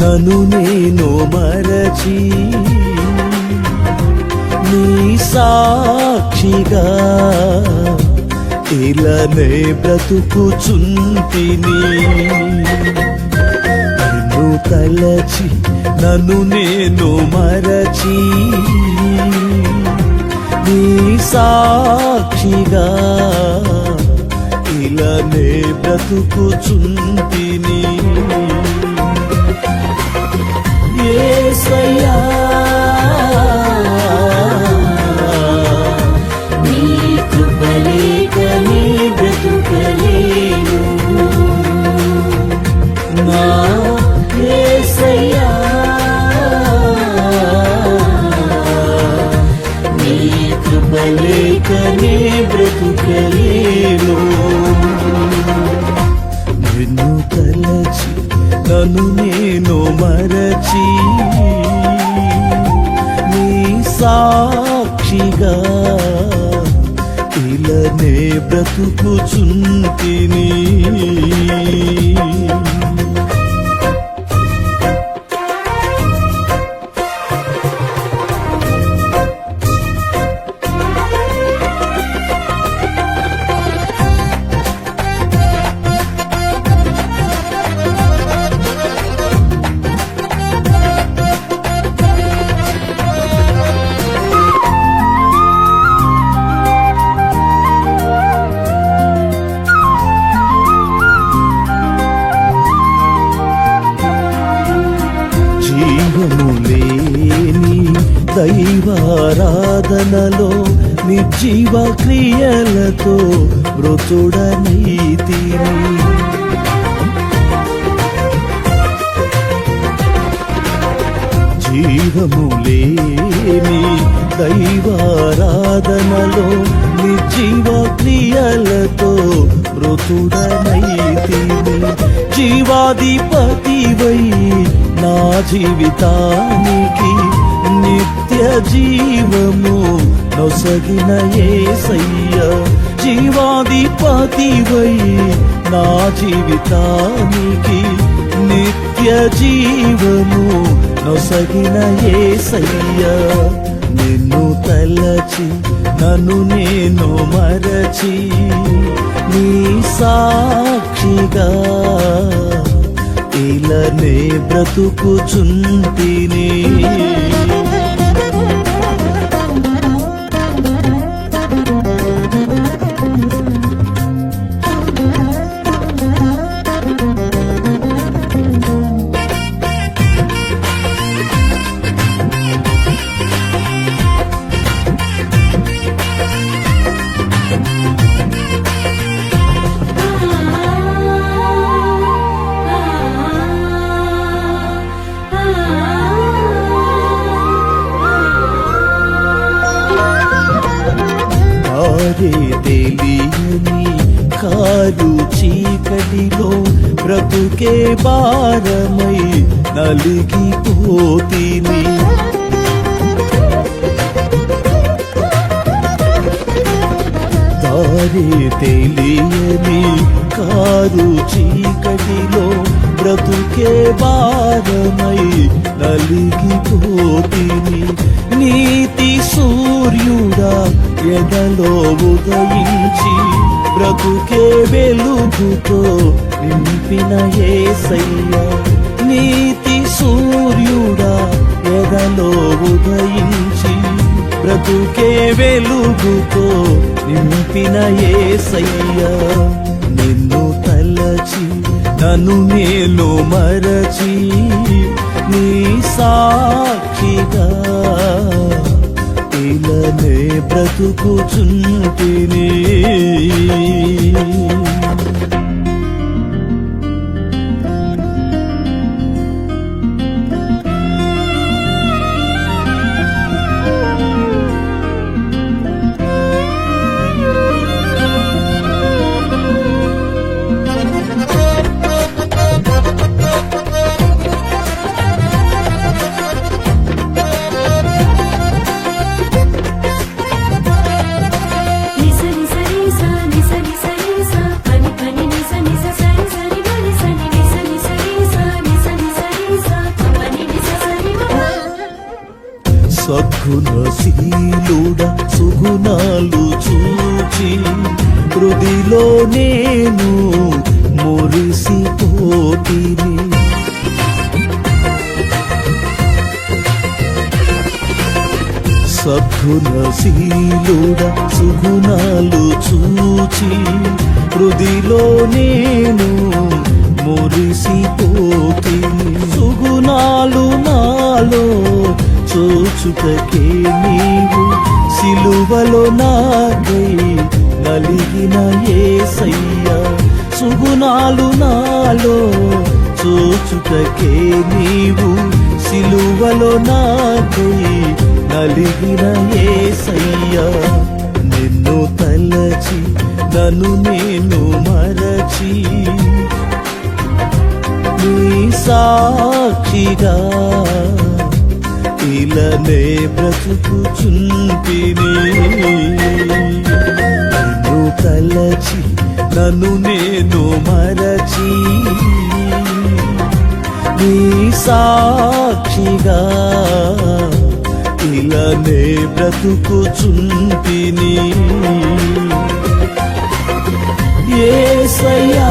నను నేను మరచి నీ సాక్షిగా ఇలానే బ్రతుకుచుంటిని. నన్ను తలచి నన్ను నేను మరచి నీ సాక్షిగా ఇలానే బ్రతుకుచుంటిని. యేసయ్యా. సాక్షిగా ఇలానే బ్రతుకుచుంటిని. లేని దైవారాధనలో నిర్జీవ క్రియలతో మృతుడ మృతుడనైతిని. జీవము లేని దైవారాధనలో నిర్జీవ క్రియలతో మృతుడనైతిని. జీవాధిపతివై నా జీవితానికి నిత్య జీవము నొసగిన ఏసయ్య జీవాధిపతివై నా జీవితానికి నిత్య జీవము నొసగిన ఏసయ్య. నిన్ను తలచి నన్ను నేను మరచి నీ సాక్షిగా ఇలానే బ్రతుకుచుంటిని. తెలియని కారు చీకటిలో బ్రతుకే భారమై నలిగిపోతిని దారి తెలియని కారు చీకటిలో బ్రతుకే భారమై నలిగిపోతిని నీతి సూర్యుడా ఎదలో ఉదయించి బ్రతుకే వెలుగుతో నింపిన ఏసయ్య నీతి సూర్యుడా ఎదలో ఉదయించి బ్రతుకే వెలుగుతో నింపిన ఏసయ్య. నిన్ను తలచి నన్ను నేను మరచి నీ సాక్షిగా ఇలానే బ్రతుకుచుంటిని గుణశీలుడ సుగుణాలు చూచి హృదిలో నేను మురిసిపోతిని సద్గుణశీలుడ సుగుణాలు చూచి హృదిలో నేను మురిసిపోతిని సుగుణాలు నాలో చూచుటకే సేవలో నాకై నలిగిన ఏసయ్యా సుగుణాలు నాలో చూచుటకే నీవు సిలువలో నాకై నలిగిన ఏసయ్యా నిన్ను తలచి నన్ను నేను మరచి. నీ సాక్షిగా ఇలానే బ్రతుకుచుంటిని. నన్ను తలచి నన్ను నేను మరచి. నీ సాక్షిగా ఇలానే బ్రతుకుచుంటిని. ఏ సయ్యా